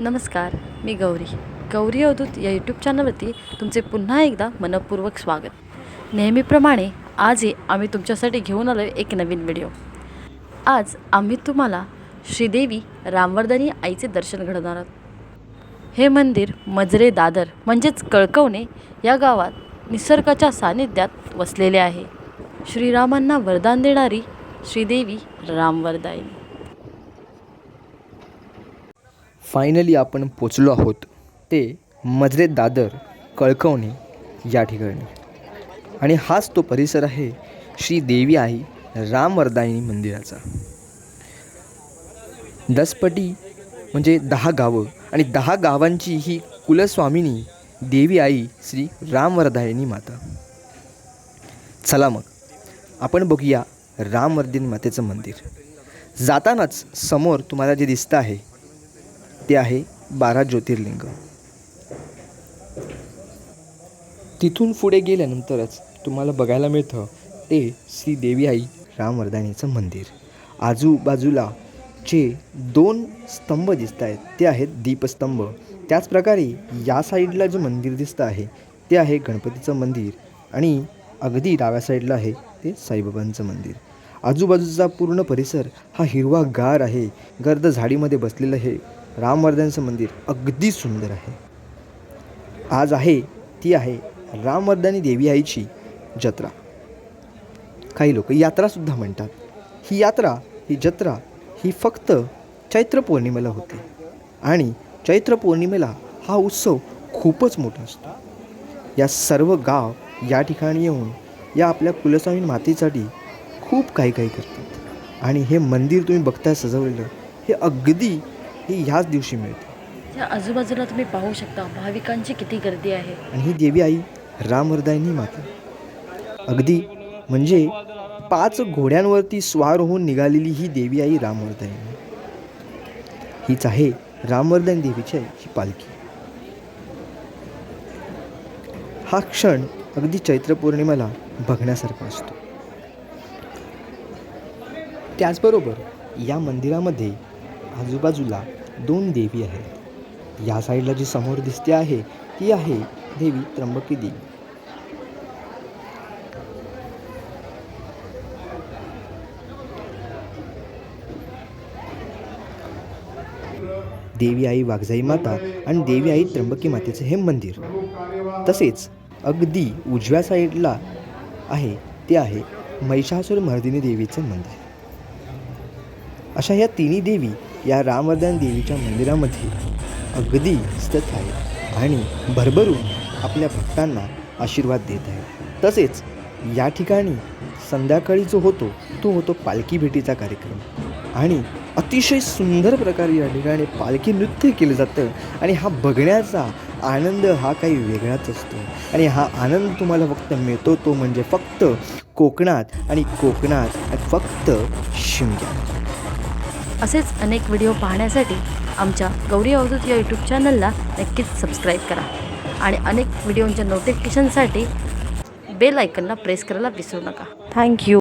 नमस्कार मी गौरी. गौरी अवधूत या यूट्यूब चॅनलवरती तुमचे पुन्हा एकदा मनपूर्वक स्वागत. नेहमीप्रमाणे आजही आम्ही तुमच्यासाठी घेऊन आलो एक नवीन व्हिडिओ आज आम्ही तुम्हाला श्रीदेवी रामवर्धनी आईचे दर्शन घडवणार आहोत. हे मंदिर मजरे दादर म्हणजेच कळकवणे या गावात निसर्गाच्या सानिध्यात वसलेले आहे. श्रीरामांना वरदान देणारी श्रीदेवी रामवरदायिनी फायनली आपण पोचलो आहोत ते मजरे दादर कळकवणे या ठिकाणी. आणि हाच तो परिसर आहे श्री देवी आई रामवरदायिनी मंदिराचा. दसपटी म्हणजे दहा गावं आणि दहा गावांची ही कुलस्वामिनी देवी आई श्री रामवरदायिनी माता. चला मग आपण बघूया रामवर्दिनी मातेचं मंदिर. जातानाच समोर तुम्हाला जे दिसतं आहे ते आहे बारा ज्योतिर्लिंग. तिथून पुढे गेल्यानंतरच तुम्हाला बघायला मिळतं ते श्री देवी आई रामवर्धानीचं मंदिर. आजूबाजूला जे दोन स्तंभ दिसत आहेत ते आहेत दीपस्तंभ. त्याचप्रकारे या साईडला जे मंदिर दिसतं आहे ते आहे गणपतीचं मंदिर आणि अगदी डाव्या साईडला आहे ते साईबाबांचं मंदिर. आजूबाजूचा पूर्ण परिसर हा हिरवा गार आहे. गर्द झाडीमध्ये बसलेलं हे रामवर्धनचं मंदिर अगदी सुंदर आहे. आज आहे ती आहे रामवर्धनी देवी आईची जत्रा. काही लोक यात्रासुद्धा म्हणतात. ही यात्रा ही जत्रा ही फक्त चैत्र पौर्णिमेला होते. आणि चैत्र पौर्णिमेला हा उत्सव खूपच मोठा असतो. या सर्व गाव या ठिकाणी येऊन या आपल्या कुलस्वामी मातेसाठी खूप काही काही करतात. आणि हे मंदिर तुम्ही बघताय सजवलेलं हे अगदी हे ह्याच दिवशी मिळते. त्या आजूबाजूला तुम्ही पाहू शकता भाविकांची किती गर्दी आहे. आणि ही देवी आई रामवरदायिनी माता. अगदी म्हणजे पाच घोड्यांवरती स्वार होऊन निघालेली ही देवी आई रामवरदायिनी हीच आहे रामवर्धन देवीची ही पालखी. हा क्षण अगदी चैत्र पौर्णिमेला बघण्यासारखा असतो. त्याचबरोबर या मंदिरामध्ये आजूबाजूला दोन देवी आहेत. या साईडला जी समोर दिसते आहे ती आहे देवी त्र्यंबकी देवी. देवी आई वाघजाई माता आणि देवी आई त्र्यंबकी मातेचं हे मंदिर. तसेच अगदी उजव्या साईडला आहे ते आहे महिषासूर मर्दिनी देवीचं मंदिर. अशा ह्या तिन्ही देवी या रामवर्धन देवीच्या मंदिरामध्ये अगदी स्थित आहे आणि भरभरून आपल्या भक्तांना आशीर्वाद देत आहे. तसेच या ठिकाणी संध्याकाळी जो होतो तो होतो पालखी भेटीचा कार्यक्रम. आणि अतिशय सुंदर प्रकारे या ठिकाणी पालखी नृत्य केलं जातं आणि हा बघण्याचा आनंद हा काही वेगळाच असतो. आणि हा आनंद तुम्हाला फक्त मिळतो तो म्हणजे फक्त कोकणात आणि कोकणात फक्त शिमग्यात. असेच अनेक व्हिडिओ पाहण्यासाठी आमच्या गौरी अवधूत या यूट्यूब चॅनलला नक्कीच सबस्क्राईब करा. आणि अनेक व्हिडिओंच्या नोटिफिकेशनसाठी बेल आयकनला प्रेस करायला विसरू नका. थँक्यू